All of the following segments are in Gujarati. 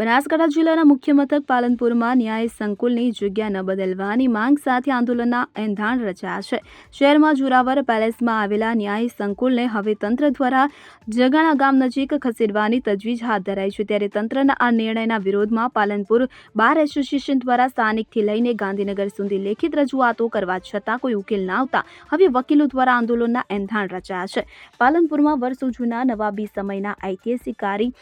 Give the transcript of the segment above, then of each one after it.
બનાસકાંઠા જિલ્લાના મુખ્ય મથક પાલનપુરમાં ન્યાય સંકુલની જગ્યા ન બદલવાની માંગ સાથે આંદોલનના એંધાણ રચાયા છે. શહેરમાં જોરાવર પેલેસમાં આવેલા ન્યાય સંકુલને હવે તંત્ર દ્વારા જગાણા ગામ નજીક ખસેડવાની તજવીજ હાથ ધરાઈ છે. ત્યારે તંત્રના આ નિર્ણયના વિરોધમાં પાલનપુર બાર એસોસિએશન દ્વારા સ્થાનિકથી લઈને ગાંધીનગર સુધી લેખિત રજૂઆતો કરવા છતાં કોઈ ઉકેલ ના આવતા હવે વકીલો દ્વારા આંદોલનના એંધાણ રચાયા છે. પાલનપુરમાં વર્ષો જૂના નવાબી સમયના ઐતિહાસિકારી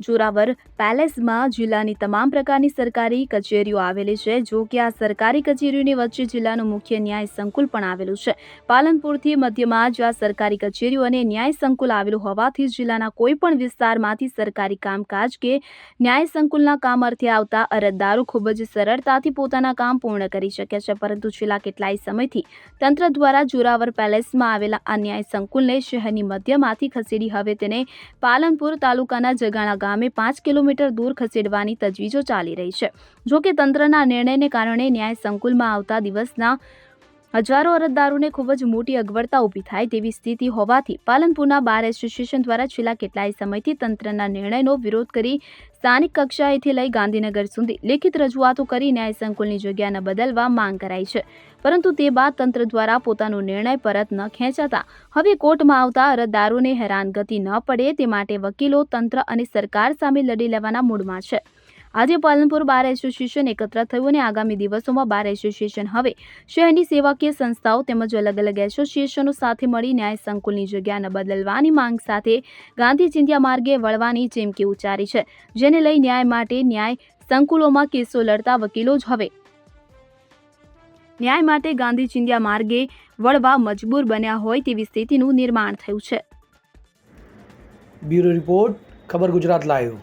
જોરાવર પેલેસમાં જિલ્લાની તમામ પ્રકારની સરકારી કચેરીઓ આવેલી છે. જો કે આ સરકારી કચેરીઓની વચ્ચે જિલ્લાનું મુખ્ય ન્યાય સંકુલ પણ આવેલું છે. પાલનપુરથી મધ્યમાં જ આ સરકારી કચેરીઓ અને ન્યાય સંકુલ આવેલું હોવાથી જિલ્લાના કોઈપણ વિસ્તારમાંથી સરકારી કામકાજ કે ન્યાય સંકુલના કામ અર્થે આવતા અરજદારો ખૂબ જ સરળતાથી પોતાના કામ પૂર્ણ કરી શકે છે. પરંતુ છેલ્લા કેટલાય સમયથી તંત્ર દ્વારા જોરાવર પેલેસમાં આવેલા આ ન્યાય સંકુલને શહેરની મધ્યમાંથી ખસેડી હવે તેને પાલનપુર તાલુકાના જગાણા ગામે પાંચ કિલોમીટર દૂર ખસેડવાની તજવીજો ચાલી રહી છે. જોકે તંત્રના નિર્ણયને કારણે ન્યાય સંકુલમાં આવતા દિવસના હજારો અરજદારોને ખૂબ જ મોટી અગવડતા ઊભી થાય તેવી સ્થિતિ હોવાથી પાલનપુરના બાર એસોસિએશન દ્વારા છેલ્લા કેટલાય સમયથી તંત્રના નિર્ણયનો વિરોધ કરી સ્થાનિક કક્ષાએથી લઈ ગાંધીનગર સુધી લેખિત રજૂઆતો કરી ન્યાય સંકુલની જગ્યાને બદલવા માંગ કરાઈ છે. પરંતુ તે બાદ તંત્ર દ્વારા પોતાનો નિર્ણય પરત ન ખેંચાતા હવે કોર્ટમાં આવતા અરજદારોને હેરાનગતિ ન પડે તે માટે વકીલો, તંત્ર અને સરકાર સામે લડી લેવાના મૂડમાં છે. આજે પાલનપુર બાર એસોસિએશન એકત્ર થયું અને આગામી દિવસોમાં બાર એસોસિએશન હવે શહેરની સેવાકીય સંસ્થાઓ તેમજ અલગ અલગ એસોસિએશનો સાથે મળી ન્યાય સંકુલની જગ્યા બદલવાની માંગ સાથે ગાંધી ચિંધ્યા માર્ગે વળવાની ચીમકી ઉચ્ચારી છે, જેને લઈ ન્યાય માટે ન્યાય સંકુલોમાં કેસો લડતા વકીલો જ હવે ન્યાય માટે ગાંધી ચિંધ્યા માર્ગે વળવા મજબૂર બન્યા હોય તેવી સ્થિતિનું નિર્માણ થયું છે. બ્યુરો રિપોર્ટ, ખબર ગુજરાત લાઈવ.